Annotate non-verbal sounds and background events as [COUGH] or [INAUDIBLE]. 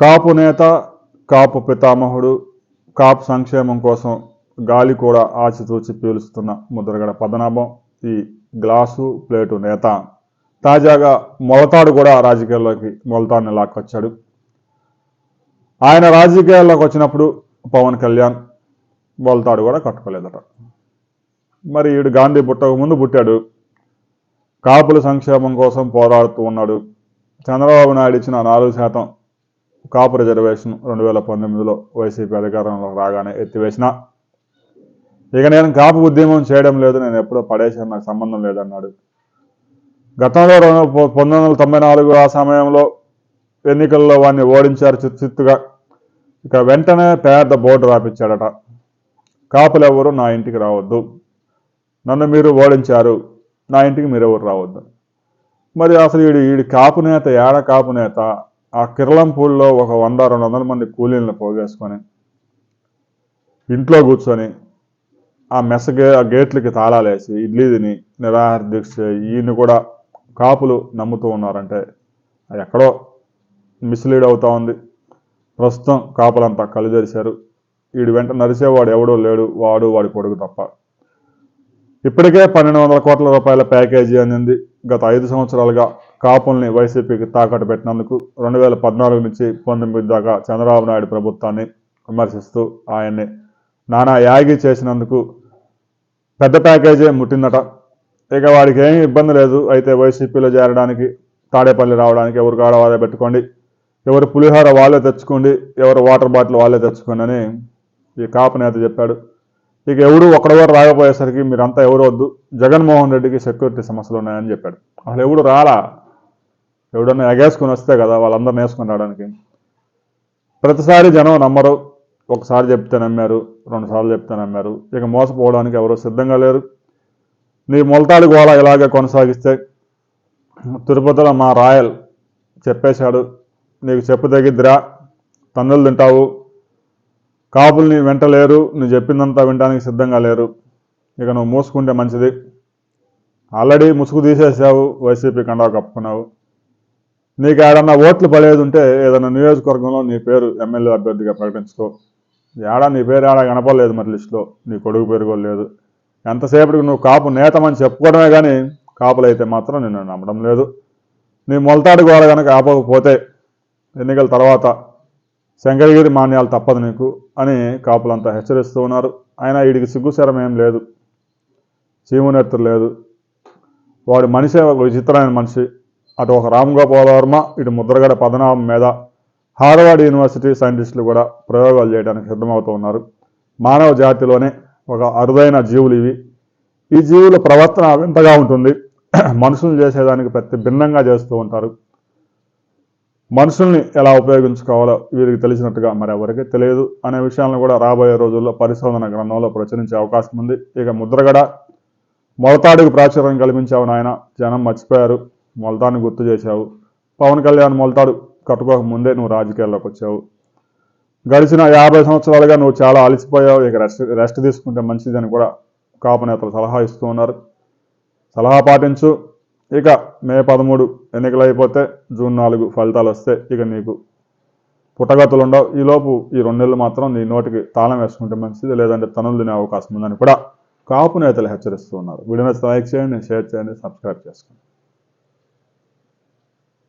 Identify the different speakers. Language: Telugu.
Speaker 1: కాపు నేత కాపు పితామహుడు కాపు సంక్షేమం కోసం గాలి కూడా ఆచితూచి పీలుస్తున్న ముద్రగడ పదనాభం ఈ గ్లాసు ప్లేటు నేత. తాజాగా మొలతాడు కూడా రాజకీయాల్లోకి మొలతాడిని లాక్కొచ్చాడు. ఆయన రాజకీయాల్లోకి వచ్చినప్పుడు పవన్ కళ్యాణ్ మొలతాడు కూడా కట్టుకోలేదట. మరి ఈడు గాంధీ పుట్టక ముందు పుట్టాడు. కాపుల సంక్షేమం కోసం పోరాడుతూ ఉన్నాడు. చంద్రబాబు నాయుడు ఇచ్చిన నాలుగు శాతం కాపు రిజర్వేషన్ రెండు వేల పంతొమ్మిదిలో వైసీపీ అధికారంలో రాగానే ఎత్తివేసిన. ఇక నేను కాపు ఉద్యమం చేయడం లేదు నేను ఎప్పుడో పడేసాను నాకు సంబంధం లేదన్నాడు. గతంలో రెండు- పంతొమ్మిది వందల తొంభై నాలుగు ఆ సమయంలో ఎన్నికల్లో వాడిని ఓడించారు చిత్తు చిత్తుగా. ఇక వెంటనే పేద బోర్డు రాపించాడట కాపులు ఎవరు నా ఇంటికి రావద్దు. నన్ను మీరు ఓడించారు నా ఇంటికి మీరు ఎవరు రావద్దు? మరి అసలు వీడు వీడి కాపు నేత ఏడ కాపు నేత? ఆ కిరళంపూడిలో ఒక వంద రెండు వందల మంది కూలీలను పోగేసుకొని ఇంట్లో కూర్చొని ఆ మెసగే ఆ గేట్లకి తాళాలేసి ఇడ్లీ తిని నిరాహార దీక్ష ఈయన్ని కూడా కాపులు నమ్ముతూ ఉన్నారంటే అది ఎక్కడో మిస్లీడ్ అవుతూ ఉంది. ప్రస్తుతం కాపులంతా కళ్ళు వీడి వెంట నరిసేవాడు ఎవడో లేడు వాడు వాడి కొడుకు తప్ప. ఇప్పటికే పన్నెండు వందల కోట్ల రూపాయల ప్యాకేజీ అందింది. గత ఐదు సంవత్సరాలుగా కాపుల్ని వైసీపీకి తాకట్టు పెట్టినందుకు రెండు వేల పద్నాలుగు నుంచి పంతొమ్మిది దాకా చంద్రబాబు నాయుడు ప్రభుత్వాన్ని విమర్శిస్తూ ఆయన్ని నానా యాగి చేసినందుకు పెద్ద ప్యాకేజీ ముట్టిందట. ఇక వాడికి ఏమీ ఇబ్బంది లేదు. అయితే వైసీపీలో చేరడానికి తాడేపల్లి రావడానికి ఎవరు కాడవాదే పెట్టుకోండి ఎవరు పులిహోర వాళ్ళే తెచ్చుకోండి ఎవరు వాటర్ బాటిల్ వాళ్ళే తెచ్చుకోండి అని ఈ కాపు నేత చెప్పాడు. ఇక ఎవరు ఒక్కడెవరు రాకపోయేసరికి మీరంతా ఎవరు వద్దు జగన్మోహన్ రెడ్డికి సెక్యూరిటీ సమస్యలు ఉన్నాయని చెప్పాడు. అసలు ఎవడు రాలా? ఎవడన్నా ఎగేసుకుని వస్తే కదా వాళ్ళందరిని వేసుకుని రావడానికి. ప్రతిసారి జనం నమ్మరు. ఒకసారి చెప్తే నమ్మారు రెండు సార్లు చెప్తే నమ్మారు. ఇక మోసపోవడానికి ఎవరు సిద్ధంగా లేరు. నీ మొలతాడి గోళ ఇలాగే కొనసాగిస్తే తిరుపతిలో మా రాయల్ చెప్పేశాడు నీకు చెప్పు తగ్గిద్దిరా తన్నులు తింటావు. కాపుల్ని వెంట లేరు నువ్వు చెప్పిందంతా వినడానికి సిద్ధంగా లేరు. ఇక నువ్వు మూసుకుంటే మంచిది. ఆల్రెడీ ముసుగు తీసేసావు వైసీపీ కండా కప్పుకున్నావు. నీకు ఏడన్నా ఓట్లు పడేది ఉంటే ఏదైనా నియోజకవర్గంలో నీ పేరు ఎమ్మెల్యే అభ్యర్థిగా ప్రకటించుకో. ఏడా నీ పేరు ఏడా కనపడలేదు మరి లిస్టులో. నీ కొడుకు పేరు కూడా లేదు. ఎంతసేపటికి నువ్వు కాపు నేతమని చెప్పుకోవడమే కానీ కాపులైతే మాత్రం నిన్ను నమ్మడం లేదు. నీ మొలతాడు గోడ కనుక ఆపకపోతే ఎన్నికల తర్వాత శంకరగిరి మాన్యాలు తప్పదు నీకు అని కాపులంతా హెచ్చరిస్తూ ఉన్నారు. అయినా వీడికి సిగ్గుశరం ఏం లేదు. చీమునెత్తు లేదు. వాడు మనిషి ఒక విచిత్రమైన మనిషి. అటు ఒక రామ్ గోపాల్ వర్మ ఇటు ముద్రగడ పద్మనాభం మీద హార్వర్డ్ యూనివర్సిటీ సైంటిస్టులు కూడా ప్రయోగాలు చేయడానికి సిద్ధమవుతూ ఉన్నారు. మానవ జాతిలోనే ఒక అరుదైన జీవులు ఇవి. ఈ జీవుల ప్రవర్తన వింతగా ఉంటుంది. [CLEARS THROAT] మనుషులను చేసేదానికి ప్రతి భిన్నంగా చేస్తూ ఉంటారు. మనుషుల్ని ఎలా ఉపయోగించుకోవాలో వీరికి తెలిసినట్టుగా మరి ఎవరికి తెలియదు అనే విషయాలను కూడా రాబోయే రోజుల్లో పరిశోధన గ్రంథంలో ప్రచురించే అవకాశం ఉంది. ఇక ముద్రగడ మొలతాడికి ప్రాచుర్యం కల్పించావు నాయన. జనం మర్చిపోయారు. మొలతాన్ని గుర్తు చేశావు. పవన్ కళ్యాణ్ మొలతాడు కట్టుకోక ముందే నువ్వు రాజకీయాల్లోకి వచ్చావు. గడిచిన యాభై సంవత్సరాలుగా నువ్వు చాలా అలసిపోయావు. ఇక రెస్ట్ రెస్ట్ తీసుకుంటే మంచిదని కూడా కాపు నేతలు సలహా ఇస్తూ ఉన్నారు. సలహా పాటించు. ఇక మే పదమూడు ఎన్నికలు అయిపోతే జూన్ నాలుగు ఫలితాలు వస్తే ఇక నీకు పుట్టగతులు ఉండవు ఈలోపు ఈ రెండు నెలలు మాత్రం నీ నోటికి తాళం వేసుకుంటే మంచిది. లేదంటే తనులు తినే అవకాశం ఉందని కూడా కాపు నేతలు హెచ్చరిస్తూ ఉన్నారు. వీడియో నచ్చితే లైక్ చేయండి షేర్ చేయండి సబ్స్క్రైబ్ చేసుకోండి.